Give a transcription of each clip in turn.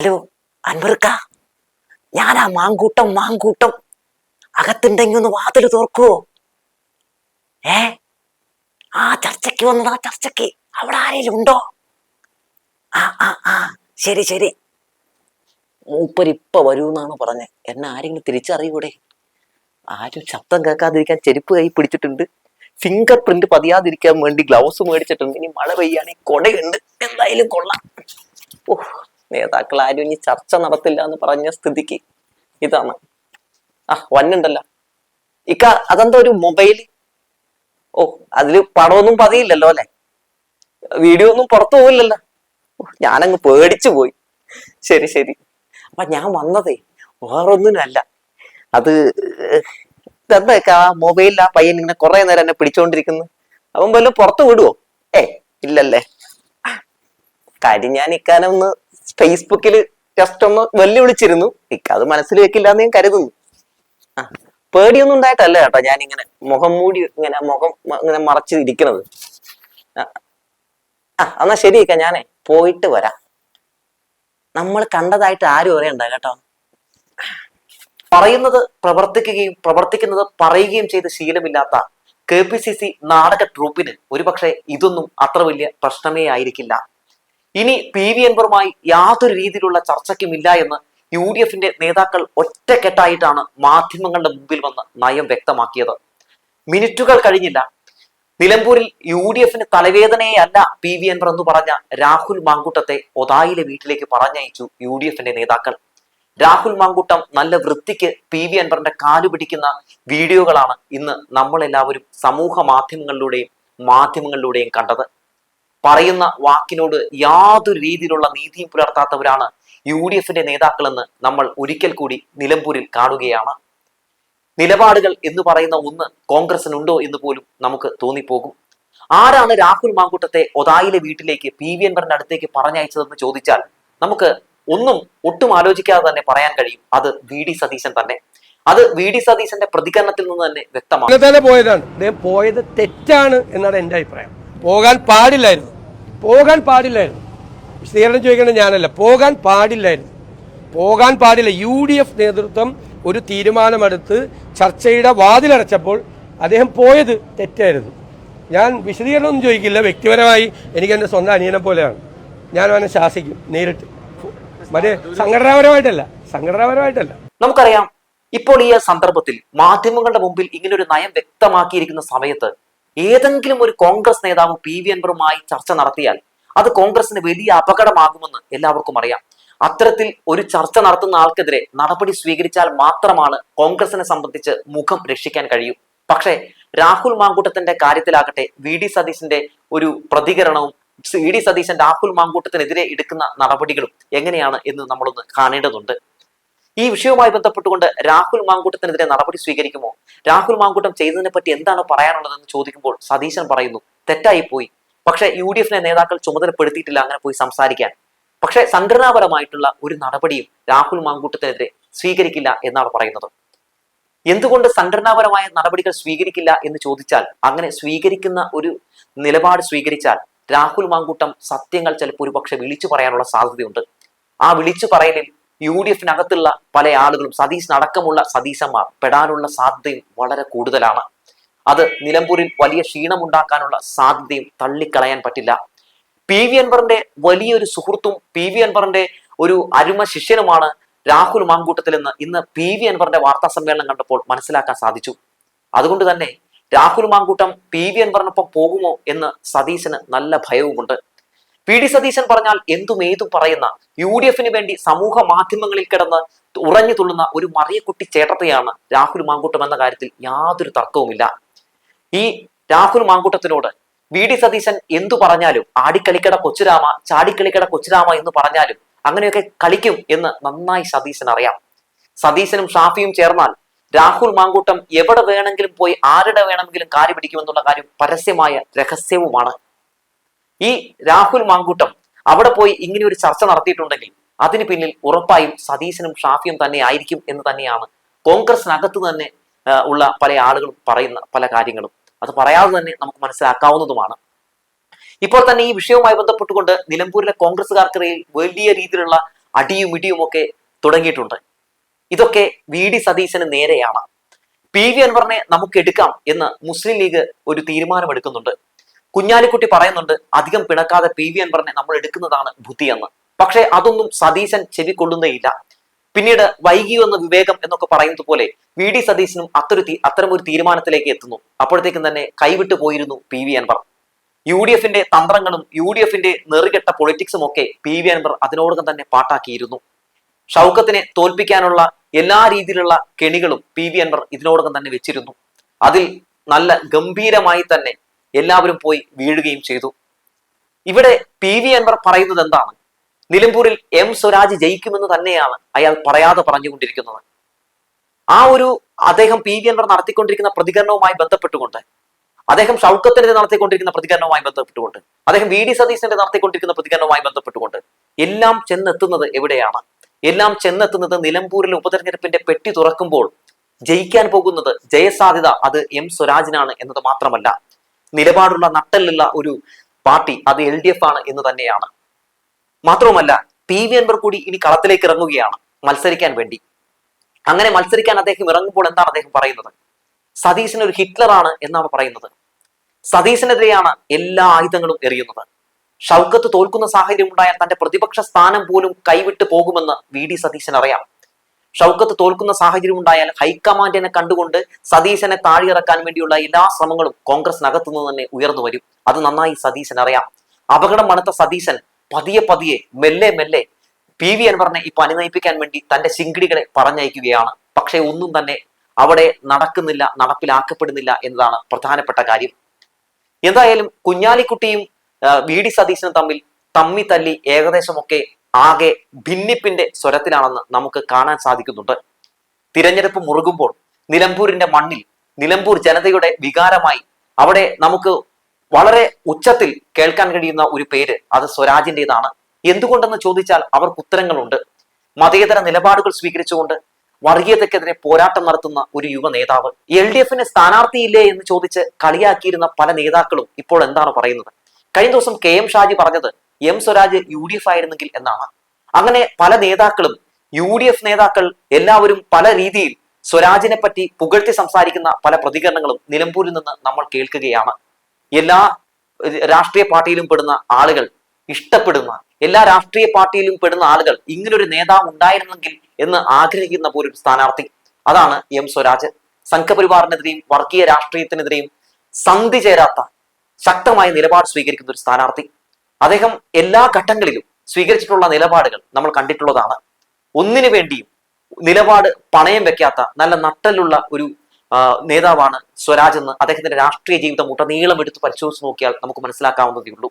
Hello അൻവർക്ക ഞാനാ മാങ്കൂട്ടം മാങ്കൂട്ടം. അകത്തുണ്ടെങ്കിൽ ഒന്ന് വാതിൽ തുറക്കുവോ? ഏ? ആ ചർച്ചയ്ക്ക് വന്നതാ ചർച്ചയ്ക്ക്. അവിടെ ആരെങ്കിലും ഉണ്ടോ? ആ ആ ആ. ശരി ശരി. മൂപ്പരിപ്പ വരൂന്നാണ് പറഞ്ഞത് എന്നെ ആരെങ്കിലും തിരിച്ചറിയൂടെ? ആരും ശബ്ദം കേൾക്കാതിരിക്കാൻ ചെരുപ്പ് കൈ പിടിച്ചിട്ടുണ്ട്. ഫിംഗർ പ്രിന്റ് പതിയാതിരിക്കാൻ വേണ്ടി ഗ്ലൗസ് മേടിച്ചിട്ടുണ്ട്. ഇനി മഴ പെയ്യാണെങ്കിൽ കൊടയുണ്ട്. എന്തായാലും കൊള്ളാം. ഓ നേതാക്കൾ ആരും ഇനി ചർച്ച നടത്തില്ല എന്ന് പറഞ്ഞ സ്ഥിതിക്ക് ഇതാണ്. ആ വന്നുണ്ടല്ലോ ഇക്ക അതെന്താ ഒരു മൊബൈൽ ഓ അതിൽ പടമൊന്നും പതിയില്ലല്ലോ അല്ലെ? വീഡിയോ ഒന്നും പുറത്തു പോവില്ലല്ലോ. ഞാനങ്ങ് പേടിച്ചു പോയി. ശരി ശരി. അപ്പൊ ഞാൻ വന്നതേ വേറൊന്നിനല്ല അത് ഇതെന്തൊക്കെ ആ മൊബൈലിൽ ആ പയ്യൻ ഇങ്ങനെ കുറെ നേരം എന്നെ പിടിച്ചോണ്ടിരിക്കുന്നു. അവൻ വല്ലതും പുറത്തു വിടുവോ? ഏ ഇല്ലല്ലേ. കാര്യം ഞാൻ ഇക്കാനൊന്ന് ഫേസ്ബുക്കിൽ ജസ്റ്റ് ഒന്ന് വെല്ലുവിളിച്ചിരുന്നു. അത് മനസ്സിൽ വെക്കില്ല എന്ന് ഞാൻ കരുതുന്നു. ആ പേടിയൊന്നും ഉണ്ടായിട്ടല്ല കേട്ടോ ഞാൻ ഇങ്ങനെ മുഖം മൂടി ഇങ്ങനെ മുഖം ഇങ്ങനെ മറച്ച് ഇരിക്കണത് ആ എന്നാ ശരി ഇക്ക ഞാനേ പോയിട്ട് വരാം. നമ്മൾ കണ്ടതായിട്ട് ആരും അറിയണ്ട കേട്ടോ. പറയുന്നത് പ്രവർത്തിക്കുകയും പ്രവർത്തിക്കുന്നത് പറയുകയും ചെയ്ത് ശീലമില്ലാത്ത കെ പി സി സി നാടക ട്രൂപ്പിന് ഒരുപക്ഷെ ഇതൊന്നും അത്ര വലിയ പ്രശ്നമേ ആയിരിക്കില്ല. ഇനി പി വി എൻവറുമായി യാതൊരു രീതിയിലുള്ള ചർച്ചയ്ക്കുമില്ല എന്ന് യു ഡി എഫിന്റെ നേതാക്കൾ ഒറ്റക്കെട്ടായിട്ടാണ് മാധ്യമങ്ങളുടെ മുമ്പിൽ വന്ന് നയം വ്യക്തമാക്കിയത്. മിനിറ്റുകൾ കഴിഞ്ഞില്ല. നിലമ്പൂരിൽ യു ഡി എഫിന് തലവേദനയെ അല്ല പി വി എൻവർ എന്ന് പറഞ്ഞ രാഹുൽ മാങ്കൂട്ടത്തെ ഒതായിലെ വീട്ടിലേക്ക് പറഞ്ഞയച്ചു യു ഡി എഫിന്റെ നേതാക്കൾ. രാഹുൽ മാങ്കൂട്ടം നല്ല വൃത്തിക്ക് പി വി അൻവറിന്റെ കാലു പിടിക്കുന്ന വീഡിയോകളാണ് ഇന്ന് നമ്മളെല്ലാവരും സമൂഹ മാധ്യമങ്ങളിലൂടെയും മാധ്യമങ്ങളിലൂടെയും കണ്ടത്. പറയുന്ന വാക്കിനോട് യാതൊരു രീതിയിലുള്ള നീതിയും പുലർത്താത്തവരാണ് യു ഡി എഫിന്റെ നേതാക്കളെന്ന് നമ്മൾ ഒരിക്കൽ കൂടി നിലമ്പൂരിൽ കാണുകയാണ്. നിലപാടുകൾ എന്ന് പറയുന്ന ഒന്ന് കോൺഗ്രസിനുണ്ടോ എന്ന് പോലും നമുക്ക് തോന്നിപ്പോകും. ആരാണ് രാഹുൽ മാങ്കൂട്ടത്തെ ഒതായിലെ വീട്ടിലേക്ക് പി വി എൻവറിന്റെ അടുത്തേക്ക് പറഞ്ഞയച്ചതെന്ന് ചോദിച്ചാൽ നമുക്ക് ഒന്നും ഒട്ടും ആലോചിക്കാതെ തന്നെ പറയാൻ കഴിയും. അത് വി ഡി സതീശൻ തന്നെ. അത് വി ഡി സതീശന്റെ പ്രതികരണത്തിൽ നിന്ന് തന്നെ വ്യക്തമാണ് പോയതാണ്. പോയത് തെറ്റാണ് എന്നാണ് എന്റെ അഭിപ്രായം. പോകാൻ പാടില്ലായിരുന്നു. പോകാൻ പാടില്ലായിരുന്നു. വിശദീകരണം ചോദിക്കേണ്ടത് ഞാനല്ല. പോകാൻ പാടില്ലായിരുന്നു. പോകാൻ പാടില്ല. യു ഡി എഫ് നേതൃത്വം ഒരു തീരുമാനമെടുത്ത് ചർച്ചയുടെ വാതിലടച്ചപ്പോൾ അദ്ദേഹം പോയത് തെറ്റായിരുന്നു. ഞാൻ വിശദീകരണമൊന്നും ചോദിക്കില്ല. വ്യക്തിപരമായി എനിക്ക് എന്റെ സ്വന്തം അനിയനെ പോലെയാണ്. ഞാൻ അവനെ ശാസിക്കും നേരിട്ട്. മറ്റേ സംഘടനാപരമായിട്ടല്ല. സംഘടനാപരമായിട്ടല്ല. നമുക്കറിയാം ഇപ്പോൾ ഈ സന്ദർഭത്തിൽ മാധ്യമങ്ങളുടെ മുമ്പിൽ ഇങ്ങനൊരു നയം വ്യക്തമാക്കിയിരിക്കുന്ന സമയത്ത് ഏതെങ്കിലും ഒരു കോൺഗ്രസ് നേതാവ് പി വി അൻവറുമായി ചർച്ച നടത്തിയാൽ അത് കോൺഗ്രസിന് വലിയ അപകടമാകുമെന്ന് എല്ലാവർക്കും അറിയാം. അത്തരത്തിൽ ഒരു ചർച്ച നടത്തുന്ന ആൾക്കെതിരെ നടപടി സ്വീകരിച്ചാൽ മാത്രമാണ് കോൺഗ്രസിനെ സംബന്ധിച്ച് മുഖം രക്ഷിക്കാൻ കഴിയൂ. പക്ഷേ രാഹുൽ മാങ്കൂട്ടത്തിന്റെ കാര്യത്തിലാകട്ടെ വി ഡി സതീശന്റെ ഒരു പ്രതികരണവും വി ഡി സതീശൻ രാഹുൽ മാങ്കൂട്ടത്തിനെതിരെ എടുക്കുന്ന നടപടികളും എങ്ങനെയാണ് എന്ന് നമ്മളൊന്ന് കാണേണ്ടതുണ്ട്. ഈ വിഷയവുമായി ബന്ധപ്പെട്ടുകൊണ്ട് രാഹുൽ മാങ്കൂട്ടത്തിനെതിരെ നടപടി സ്വീകരിക്കുമോ? രാഹുൽ മാങ്കൂട്ടം ചെയ്തതിനെ പറ്റി എന്താണ് പറയാനുള്ളതെന്ന് ചോദിക്കുമ്പോൾ സതീശൻ പറയുന്നു തെറ്റായി പോയി. പക്ഷേ യു ഡി എഫിനെ നേതാക്കൾ ചുമതലപ്പെടുത്തിയിട്ടില്ല അങ്ങനെ പോയി സംസാരിക്കാൻ. പക്ഷേ സംഘടനാപരമായിട്ടുള്ള ഒരു നടപടിയും രാഹുൽ മാങ്കൂട്ടത്തിനെതിരെ സ്വീകരിക്കില്ല എന്നാണ് പറയുന്നത്. എന്തുകൊണ്ട് സംഘടനാപരമായ നടപടികൾ സ്വീകരിക്കില്ല എന്ന് ചോദിച്ചാൽ അങ്ങനെ സ്വീകരിക്കുന്ന ഒരു നിലപാട് സ്വീകരിച്ചാൽ രാഹുൽ മാങ്കൂട്ടം സത്യങ്ങൾ ചിലപ്പോൾ ഒരുപക്ഷെ വിളിച്ചു പറയാനുള്ള സാധ്യതയുണ്ട്. ആ വിളിച്ചു പറയലിൽ യു ഡി എഫിനകത്തുള്ള പല ആളുകളും സതീസ് അടക്കമുള്ള സതീശന്മാർ പെടാനുള്ള സാധ്യതയും വളരെ കൂടുതലാണ്. അത് നിലമ്പൂരിൽ വലിയ ക്ഷീണമുണ്ടാക്കാനുള്ള സാധ്യതയും തള്ളിക്കളയാൻ പറ്റില്ല. പി വി അൻവറിന്റെ വലിയൊരു സുഹൃത്തും പി വി അൻവറിന്റെ ഒരു അരുമ ശിഷ്യനുമാണ് രാഹുൽ മാങ്കൂട്ടത്തിൽ നിന്ന് ഇന്ന് പി വി അൻവറിന്റെ വാർത്താ സമ്മേളനം കണ്ടപ്പോൾ മനസ്സിലാക്കാൻ സാധിച്ചു. അതുകൊണ്ട് തന്നെ രാഹുൽ മാങ്കൂട്ടം പി വി അൻവറിനൊപ്പം പോകുമോ എന്ന് സതീശന് നല്ല ഭയവുമുണ്ട്. പി ഡി സതീശൻ പറഞ്ഞാൽ എന്തും ഏതും പറയുന്ന യു ഡി എഫിന് വേണ്ടി സമൂഹ മാധ്യമങ്ങളിൽ കിടന്ന് ഉറഞ്ഞു തുള്ളുന്ന ഒരു മറിയക്കുട്ടി ചേട്ടത്തെയാണ് രാഹുൽ മാങ്കൂട്ടം എന്ന കാര്യത്തിൽ യാതൊരു തർക്കവുമില്ല. ഈ രാഹുൽ മാങ്കൂട്ടത്തിനോട് വി ഡി സതീശൻ എന്തു പറഞ്ഞാലും ആടിക്കളിക്കട കൊച്ചുരാമ ചാടിക്കളിക്കട കൊച്ചുരാമ എന്ന് പറഞ്ഞാലും അങ്ങനെയൊക്കെ കളിക്കും എന്ന് നന്നായി സതീശൻ അറിയാം. സതീശനും ഷാഫിയും ചേർന്നാൽ രാഹുൽ മാങ്കൂട്ടം എവിടെ വേണമെങ്കിലും പോയി ആരുടെ വേണമെങ്കിലും കാര്യം പിടിക്കുമെന്നുള്ള കാര്യം പരസ്യമായ രഹസ്യവുമാണ്. ഈ രാഹുൽ മാങ്കൂട്ടം അവിടെ പോയി ഇങ്ങനെ ഒരു ചർച്ച നടത്തിയിട്ടുണ്ടെങ്കിൽ അതിന് പിന്നിൽ ഉറപ്പായും സതീശനും ഷാഫിയും തന്നെ ആയിരിക്കും എന്ന് തന്നെയാണ് കോൺഗ്രസിനകത്ത് തന്നെ ഉള്ള പല ആളുകളും പറയുന്ന പല കാര്യങ്ങളും. അത് പറയാതെ തന്നെ നമുക്ക് മനസ്സിലാക്കാവുന്നതുമാണ്. ഇപ്പോൾ തന്നെ ഈ വിഷയവുമായി ബന്ധപ്പെട്ടുകൊണ്ട് നിലമ്പൂരിലെ കോൺഗ്രസുകാർക്കിടയിൽ വലിയ രീതിയിലുള്ള അടിയും ഇടിയും ഒക്കെ തുടങ്ങിയിട്ടുണ്ട്. ഇതൊക്കെ വി ഡി സതീശന് നേരെയാണ്. പി വി അൻവറിനെ നമുക്ക് എടുക്കാം എന്ന് മുസ്ലിം ലീഗ് ഒരു തീരുമാനമെടുക്കുന്നുണ്ട്. കുഞ്ഞാലിക്കുട്ടി പറയുന്നുണ്ട് അധികം പിണക്കാതെ പി വി അൻവറിനെ നമ്മൾ എടുക്കുന്നതാണ് ബുദ്ധിയെന്ന്. പക്ഷേ അതൊന്നും സതീശൻ ചെവിക്കൊള്ളുന്നേയില്ല പിന്നീട് വൈകിയോ എന്ന വിവേകം എന്നൊക്കെ പറയുന്നത് പോലെ വി ഡി സതീശനും അത്തൊരു അത്തരമൊരു തീരുമാനത്തിലേക്ക് എത്തുന്നു. അപ്പോഴത്തേക്കും തന്നെ കൈവിട്ടു പോയിരുന്നു P V Anvar. U D എഫിന്റെ തന്ത്രങ്ങളും യു ഡി എഫിന്റെ നെറുകെട്ട പൊളിറ്റിക്സും ഒക്കെ പി വി അൻവർ അതിനോടകം തന്നെ പാട്ടാക്കിയിരുന്നു. ഷൗക്കത്തിനെ തോൽപ്പിക്കാനുള്ള എല്ലാ രീതിയിലുള്ള കെണികളും പി വി അൻവർ ഇതിനോടകം തന്നെ വെച്ചിരുന്നു. അതിൽ നല്ല ഗംഭീരമായി തന്നെ എല്ലാവരും പോയി വീഴുകയും ചെയ്തു. ഇവിടെ പി വി അൻവർ പറയുന്നത് എന്താണ്? നിലമ്പൂരിൽ എം സ്വരാജ് ജയിക്കുമെന്ന് തന്നെയാണ് അയാൾ പറയാതെ പറഞ്ഞുകൊണ്ടിരിക്കുന്നത്. ആ ഒരു അദ്ദേഹം പി വി അൻവർ നടത്തിക്കൊണ്ടിരിക്കുന്ന പ്രതികരണവുമായി ബന്ധപ്പെട്ടുകൊണ്ട് അദ്ദേഹം ഷൗക്കത്തിനെതിരെ നടത്തിക്കൊണ്ടിരിക്കുന്ന പ്രതികരണവുമായി ബന്ധപ്പെട്ടുകൊണ്ട് അദ്ദേഹം വി ഡി സതീശന്റെ നടത്തിക്കൊണ്ടിരിക്കുന്ന പ്രതികരണവുമായി ബന്ധപ്പെട്ടുകൊണ്ട് എല്ലാം ചെന്നെത്തുന്നത് എവിടെയാണ്? എല്ലാം ചെന്നെത്തുന്നത് നിലമ്പൂരിലെ ഉപതെരഞ്ഞെടുപ്പിന്റെ പെട്ടി തുറക്കുമ്പോൾ ജയിക്കാൻ പോകുന്നത് ജയസാധ്യത അത് എം സ്വരാജിനാണ് എന്നത് മാത്രമല്ല. നിലപാടുള്ള നട്ടലുള്ള ഒരു പാർട്ടി അത് എൽ ഡി എഫ് ആണ് എന്ന് തന്നെയാണ്. മാത്രവുമല്ല പി വി അൻവർ കൂടി ഇനി കളത്തിലേക്ക് ഇറങ്ങുകയാണ് മത്സരിക്കാൻ വേണ്ടി. അങ്ങനെ മത്സരിക്കാൻ അദ്ദേഹം ഇറങ്ങുമ്പോൾ എന്താണ് അദ്ദേഹം പറയുന്നത്? സതീശൻ ഒരു ഹിറ്റ്ലറാണ് എന്നാണ് പറയുന്നത്. സതീശനെതിരെയാണ് എല്ലാ ആയുധങ്ങളും എറിയുന്നത്. ഷൗക്കത്ത് തോൽക്കുന്ന സാഹചര്യം ഉണ്ടായാൽ തന്റെ പ്രതിപക്ഷ സ്ഥാനം പോലും കൈവിട്ട് പോകുമെന്ന് വി ഡി സതീശൻ അറിയാം ഷൗക്കത്ത് തോൽക്കുന്ന സാഹചര്യം ഉണ്ടായാൽ ഹൈക്കമാൻഡിനെ കണ്ടുകൊണ്ട് സതീശനെ താഴെയിറക്കാൻ വേണ്ടിയുള്ള എല്ലാ ശ്രമങ്ങളും കോൺഗ്രസിനകത്തു നിന്ന് തന്നെ ഉയർന്നു വരും. അത് നന്നായി സതീശൻ അറിയാം. അപകടം മണത്ത സതീശൻ പതിയെ പതിയെ മെല്ലെ മെല്ലെ പി വി അൻവറിനെ ഇപ്പൊ അനുനയിപ്പിക്കാൻ വേണ്ടി തന്റെ ശിങ്കിടികളെ പറഞ്ഞയക്കുകയാണ്. പക്ഷേ ഒന്നും തന്നെ അവിടെ നടക്കുന്നില്ല നടപ്പിലാക്കപ്പെടുന്നില്ല എന്നതാണ് പ്രധാനപ്പെട്ട കാര്യം. എന്തായാലും കുഞ്ഞാലിക്കുട്ടിയും വി ഡി സതീശനും തമ്മിൽ തമ്മി തല്ലി ഏകദേശമൊക്കെ ആകെ ഭിന്നിപ്പിന്റെ സ്വരത്തിലാണെന്ന് നമുക്ക് കാണാൻ സാധിക്കുന്നുണ്ട്. തിരഞ്ഞെടുപ്പ് മുറുകുമ്പോൾ നിലമ്പൂരിന്റെ മണ്ണിൽ നിലമ്പൂർ ജനതയുടെ വികാരമായി അവിടെ നമുക്ക് വളരെ ഉച്ചത്തിൽ കേൾക്കാൻ കഴിയുന്ന ഒരു പേര് അത് സ്വരാജിന്റെതാണ് എന്തുകൊണ്ടെന്ന് ചോദിച്ചാൽ അവർക്ക് ഉത്തരങ്ങളുണ്ട്. മതേതര നിലപാടുകൾ സ്വീകരിച്ചുകൊണ്ട് വർഗീയതയ്ക്കെതിരെ പോരാട്ടം നടത്തുന്ന ഒരു യുവ നേതാവ്. എൽ ഡി എഫിന് സ്ഥാനാർത്ഥിയില്ലേ എന്ന് ചോദിച്ച് കളിയാക്കിയിരുന്ന പല നേതാക്കളും ഇപ്പോൾ എന്താണ് പറയുന്നത്? കഴിഞ്ഞ ദിവസം കെ എം ഷാജി പറഞ്ഞത് M Swaraj U D F ആയിരുന്നെങ്കിൽ എന്നാണ്. അങ്ങനെ പല നേതാക്കളും യു ഡി എഫ് നേതാക്കൾ എല്ലാവരും പല രീതിയിൽ സ്വരാജിനെ പറ്റി പുകഴ്ത്തി സംസാരിക്കുന്ന പല പ്രതികരണങ്ങളും നിലമ്പൂരിൽ നിന്ന് നമ്മൾ കേൾക്കുകയാണ്. എല്ലാ രാഷ്ട്രീയ പാർട്ടിയിലും പെടുന്ന ആളുകൾ ഇഷ്ടപ്പെടുന്ന എല്ലാ രാഷ്ട്രീയ പാർട്ടിയിലും പെടുന്ന ആളുകൾ ഇങ്ങനൊരു നേതാവ് ഉണ്ടായിരുന്നെങ്കിൽ എന്ന് ആഗ്രഹിക്കുന്ന പോലൊരു സ്ഥാനാർത്ഥി അതാണ് എം സ്വരാജ്. സംഘപരിവാറിനെതിരെയും വർഗീയ രാഷ്ട്രീയത്തിനെതിരെയും സന്ധി ചേരാത്ത ശക്തമായ നിലപാട് സ്വീകരിക്കുന്ന ഒരു സ്ഥാനാർത്ഥി. അദ്ദേഹം എല്ലാ ഘട്ടങ്ങളിലും സ്വീകരിച്ചിട്ടുള്ള നിലപാടുകൾ നമ്മൾ കണ്ടിട്ടുള്ളതാണ്. ഒന്നിനു വേണ്ടിയും നിലപാട് പണയം വെക്കാത്ത നല്ല നട്ടലുള്ള ഒരു നേതാവാണ് സ്വരാജ് എന്ന് അദ്ദേഹത്തിന്റെ രാഷ്ട്രീയ ജീവിതം ഉടനീളം എടുത്ത് പരിശോധിച്ച് നോക്കിയാൽ നമുക്ക് മനസ്സിലാക്കാവുന്നതേ ഉള്ളൂ.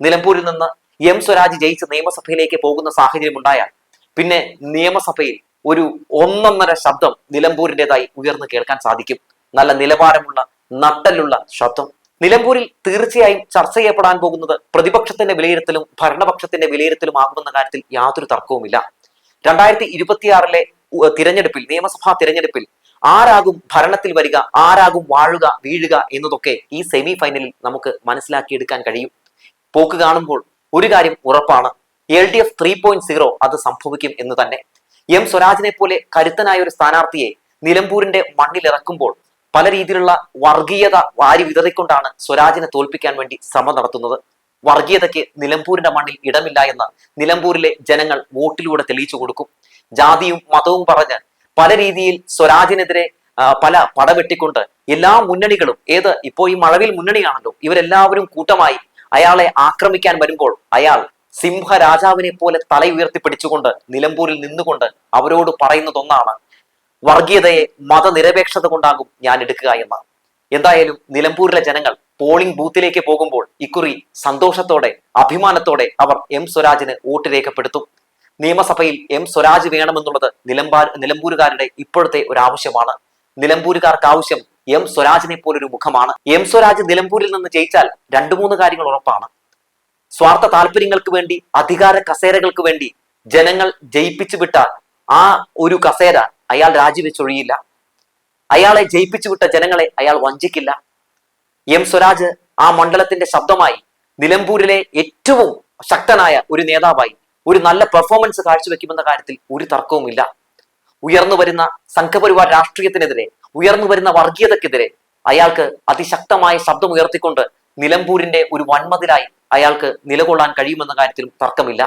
നിലമ്പൂരിൽ നിന്ന് എം സ്വരാജ് ജയിച്ച് നിയമസഭയിലേക്ക് പോകുന്ന സാഹചര്യം ഉണ്ടായാൽ പിന്നെ നിയമസഭയിൽ ഒരു ഒന്നൊന്നര ശബ്ദം നിലമ്പൂരിന്റെതായി ഉയർന്നു കേൾക്കാൻ സാധിക്കും. നല്ല നിലവാരമുള്ള നട്ടലുള്ള ശബ്ദം നിലമ്പൂരിൽ തീർച്ചയായും ചർച്ച ചെയ്യപ്പെടാൻ പോകുന്നത് പ്രതിപക്ഷത്തിന്റെ വിലയിരുത്തലും ഭരണപക്ഷത്തിന്റെ വിലയിരുത്തലും ആകുമെന്ന കാര്യത്തിൽ യാതൊരു തർക്കവുമില്ല. രണ്ടായിരത്തി ഇരുപത്തിയാറിലെ തിരഞ്ഞെടുപ്പിൽ നിയമസഭാ തിരഞ്ഞെടുപ്പിൽ ആരാകും ഭരണത്തിൽ വരിക ആരാകും വാഴുക വീഴുക എന്നതൊക്കെ ഈ സെമി ഫൈനലിൽ നമുക്ക് മനസ്സിലാക്കിയെടുക്കാൻ കഴിയും. പോക്ക് കാണുമ്പോൾ ഒരു കാര്യം ഉറപ്പാണ്. L D F three point zero അത് സംഭവിക്കും എന്ന് തന്നെ. എം സ്വരാജിനെ പോലെ കരുത്തനായ ഒരു സ്ഥാനാർത്ഥിയെ നിലമ്പൂരിന്റെ മണ്ണിലിറക്കുമ്പോൾ പല രീതിയിലുള്ള വർഗീയത വാരി വിതറിക്കൊണ്ടാണ് സ്വരാജിനെ തോൽപ്പിക്കാൻ വേണ്ടി ശ്രമം നടത്തുന്നത്. വർഗീയതയ്ക്ക് നിലമ്പൂരിന്റെ മണ്ണിൽ ഇടമില്ല എന്ന് നിലമ്പൂരിലെ ജനങ്ങൾ വോട്ടിലൂടെ തെളിയിച്ചു കൊടുക്കും. ജാതിയും മതവും പറഞ്ഞ് പല രീതിയിൽ സ്വരാജിനെതിരെ പല പടവെട്ടിക്കൊണ്ട് എല്ലാ മുന്നണികളും ഏത് ഇപ്പോ ഈ മഴവിൽ മുന്നണിയാണല്ലോ ഇവരെല്ലാവരും കൂട്ടമായി അയാളെ ആക്രമിക്കാൻ വരുമ്പോൾ അയാൾ സിംഹരാജാവിനെ പോലെ തല ഉയർത്തി പിടിച്ചുകൊണ്ട് നിലമ്പൂരിൽ നിന്നുകൊണ്ട് അവരോട് പറയുന്നതൊന്നാണ് വർഗീയതയെ മതനിരപേക്ഷത കൊണ്ടാകും ഞാൻ എടുക്കുക എന്ന് എന്തായാലും നിലമ്പൂരിലെ ജനങ്ങൾ പോളിംഗ് ബൂത്തിലേക്ക് പോകുമ്പോൾ ഇക്കുറി സന്തോഷത്തോടെ അഭിമാനത്തോടെ അവർ എം സ്വരാജിന് വോട്ട് രേഖപ്പെടുത്തും. നിയമസഭയിൽ എം സ്വരാജ് വേണമെന്നുള്ളത് നിലമ്പാർ നിലമ്പൂരുകാരുടെ ഇപ്പോഴത്തെ ഒരു ആവശ്യമാണ് നിലമ്പൂരുകാർക്ക് ആവശ്യം എം സ്വരാജിനെ പോലൊരു മുഖമാണ്. എം സ്വരാജ് നിലമ്പൂരിൽ നിന്ന് ജയിച്ചാൽ രണ്ടു മൂന്ന് കാര്യങ്ങൾ ഉറപ്പാണ്. സ്വാർത്ഥ താല്പര്യങ്ങൾക്ക് വേണ്ടി അധികാര കസേരകൾക്ക് വേണ്ടി ജനങ്ങൾ ജയിപ്പിച്ചു വിട്ട ആ ഒരു കസേര അയാൾ രാജിവെച്ചൊഴിയില്ല. അയാളെ ജയിപ്പിച്ചു വിട്ട ജനങ്ങളെ അയാൾ വഞ്ചിക്കില്ല. എം സ്വരാജ് ആ മണ്ഡലത്തിന്റെ ശബ്ദമായി നിലമ്പൂരിലെ ഏറ്റവും ശക്തനായ ഒരു നേതാവായി ഒരു നല്ല പെർഫോമൻസ് കാഴ്ചവെക്കുമെന്ന കാര്യത്തിൽ ഒരു തർക്കവുമില്ല. ഉയർന്നു വരുന്ന സംഘപരിവാർ രാഷ്ട്രീയത്തിനെതിരെ ഉയർന്നു വരുന്ന വർഗീയതക്കെതിരെ അയാൾക്ക് അതിശക്തമായ ശബ്ദം ഉയർത്തിക്കൊണ്ട് നിലമ്പൂരിന്റെ ഒരു വൻമതിലായി അയാൾക്ക് നിലകൊള്ളാൻ കഴിയുമെന്ന കാര്യത്തിലും തർക്കമില്ല.